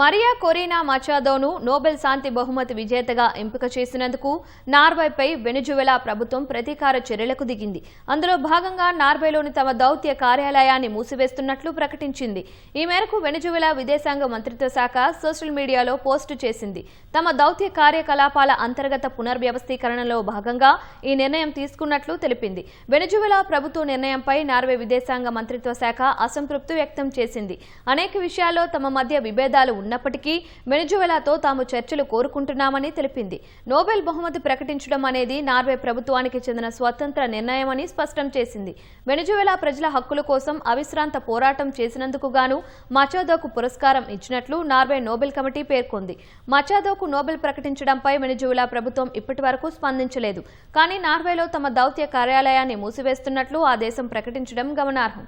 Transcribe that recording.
Mariya Corina మచాదోను Nobel శాంతి బహుమతి విజేతగా ఎంపిక చేసినందుకు నార్వేపై వెనుజువెలా ప్రభుత్వం ప్రతీకార చర్యలకు దిగింది. అందులో భాగంగా నార్వేలోని తమ దౌత్య కార్యాలయాన్ని మూసివేస్తున్నట్లు ప్రకటించింది. ఈ మేరకు వెనుజువెలా విదేశాంగ మంత్రిత్వ శాఖ సోషల్ మీడియాలో పోస్టు చేసింది. తమ దౌత్య కార్యకలాపాల అంతర్గత పునర్వ్యవస్థీకరణలో భాగంగా ఈ నిర్ణయం తీసుకున్నట్లు తెలిపింది. వెనుజువెలా ప్రభుత్వ నిర్ణయంపై నార్వే విదేశాంగ మంత్రిత్వ శాఖ అసంతృప్తి వ్యక్తం చేసింది. అనేక విషయాల్లో తమ మధ్య విభేదాలు ఉన్నప్పటికీ వెనుజువెలాతో తాము చర్చలు కోరుకుంటున్నామని తెలిపింది. నోబెల్ బహుమతి ప్రకటించడం అనేది నార్వే ప్రభుత్వానికి చెందిన స్వతంత్ర నిర్ణయమని స్పష్టం చేసింది. వెనుజువెలా ప్రజల హక్కుల కోసం అవిశ్రాంత పోరాటం చేసినందుకు గాను మచాదోకు పురస్కారం ఇచ్చినట్లు నార్వే నోబెల్ కమిటీ పేర్కొంది. మచాదోకు నోబెల్ ప్రకటించడంపై వెనుజువెలా ప్రభుత్వం ఇప్పటి వరకు స్పందించలేదు. కానీ నార్వేలో తమ దౌత్య కార్యాలయాన్ని మూసివేస్తున్నట్లు ఆ దేశం ప్రకటించడం గమనార్హం.